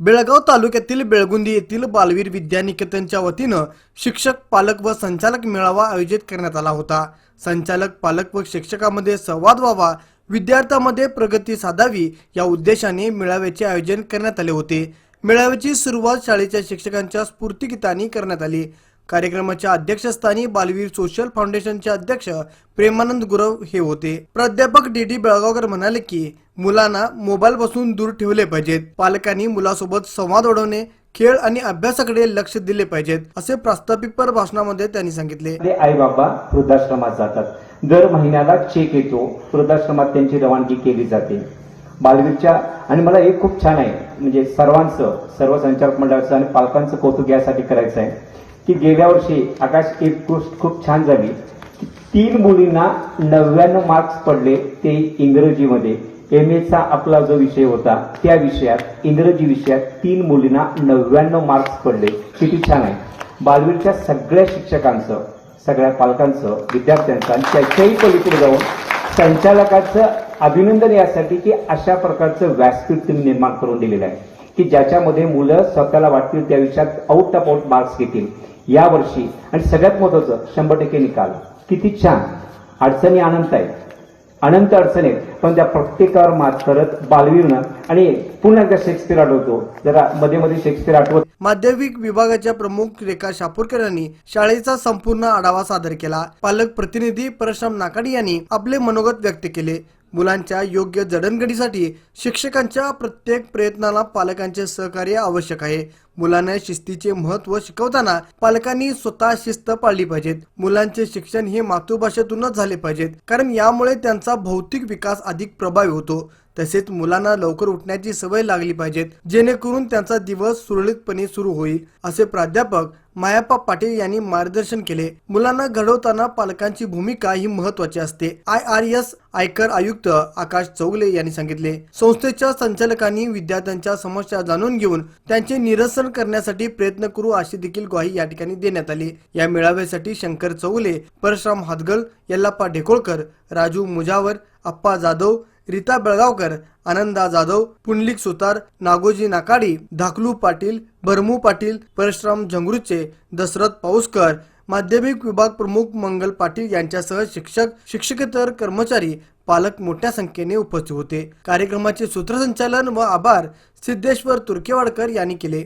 बेळगाव तालुक्यातील बेळगुंदी येथील बालवीर विद्यानिकेतनच्या वतीनं शिक्षक पालक व संचालक मेळावा आयोजित करण्यात आला होता. संचालक पालक व शिक्षकामध्ये संवाद व्हावा विद्यार्थ्यांमध्ये प्रगती साधावी या उद्देशाने मेळाव्याचे आयोजन करण्यात आले होते. मेळाव्याची सुरुवात शाळेच्या शिक्षकांच्या स्फूर्तिगीतांनी करण्यात आली. कार्यक्रमाच्या अध्यक्षस्थानी बालवीर सोशल फाउंडेशनचे अध्यक्ष प्रेमानंद गुरव हे होते. प्राध्यापक डी डी बेळगावकर म्हणाले की मुलांना मोबाईल पासून दूर ठेवले पाहिजेत. पालकांनी मुलासोबत संवाद वाढवणे खेळ आणि अभ्यासाकडे लक्ष दिले पाहिजेत असे प्रास्ताविकपर भाषणामध्ये त्यांनी सांगितले. आई बाबा वृद्धाश्रमात जातात. दर महिन्याला चेक येतो. वृद्धाश्रमात त्यांची रवानगी केली जाते. बालवीरच्या आणि मला एक खूप छान आहे म्हणजे सर्वांचं सर्व संचालक मंडळाचं आणि पालकांचं कौतुक यासाठी करायचं आहे. की गेल्या वर्षी आकाश एक गोष्ट खूप छान झाली. तीन मुलींना नव्याण्णव मार्क्स पडले ते इंग्रजीमध्ये. एम एचा आपला जो विषय होता त्या विषयात इंग्रजी विषयात तीन मुलींना नव्याण्णव मार्क्स पडले. किती छान आहे. बालवीरच्या सगळ्या शिक्षकांचं सगळ्या पालकांचं विद्यार्थ्यांचं आणि त्याच्याही पलीकडे जाऊन संचालकाचं अभिनंदन यासाठी की अशा प्रकारचं व्यासपीठ तुम्ही निर्माण करून दिलेलं आहे. की ज्याच्यामध्ये मुलं स्वतःला वाटतील त्या विषयात आउट ऑफ आउट मार्क्स घेतील. या वर्षी. आणि सगळ्यात महत्वाचं शंभर टक्के निकाल. किती छान. अडचणी अनंत आहेत. अनंत अडचणी आहेत. पण त्या प्रत्येकावर मात करत बालवीरनं आणि पुन्हा एकदा शेक्सपियर आठवतो. जरा मध्ये मध्ये शेक्सपियर आठवत. माध्यमिक विभागाच्या प्रमुख रेखा शापूरकर यांनी शाळेचा संपूर्ण आढावा सादर केला. पालक प्रतिनिधी परशुराम नाकाडी यांनी आपले मनोगत व्यक्त केले. मुलांच्या योग्य जडणघडीसाठी शिक्षकांच्या प्रत्येक प्रयत्नाला पालकांचे सहकार्य आवश्यक आहे. मुलांना शिस्तीचे महत्त्व शिकवताना पालकांनी स्वतः शिस्त पाळली पाहिजेत. मुलांचे शिक्षण हे मातृभाषेतूनच झाले पाहिजेत कारण यामुळे त्यांचा भौतिक विकास अधिक प्रभावी होतो. तसेच मुलांना लवकर उठण्याची सवय लागली पाहिजेत जेणेकरून त्यांचा दिवस सुरळीतपणे सुरू होईल असे प्राध्यापक मायाप्पा पाटील यांनी मार्गदर्शन केले. मुलांना घडवताना पालकांची भूमिका ही महत्वाची असते आय आर एस आयकर आयुक्त आकाश चौगले यांनी सांगितले. संस्थेच्या संचालकांनी विद्यार्थ्यांच्या समस्या जाणून घेऊन त्यांचे निरसन करण्यासाठी प्रयत्न करू अशी देखील ग्वाही या ठिकाणी देण्यात आली. या मेळाव्यासाठी शंकर चौले परशुराम हातगल यल्लाप्पा ढेकोळकर राजू मुजावर अप्पा जाधव रीता बेळगावकर आनंदा जाधव पुंडलिक सुतार नागोजी नाकाडी धाकलू पाटील भरमू पाटील परशुराम जंगरुचे दशरथ पाऊसकर माध्यमिक विभाग प्रमुख मंगल पाटील यांच्यासह शिक्षक शिक्षकेतर कर्मचारी पालक मोठ्या संख्येने उपस्थित होते. कार्यक्रमाचे सूत्रसंचालन व आभार सिद्धेश्वर तुर्केवाडकर यांनी केले.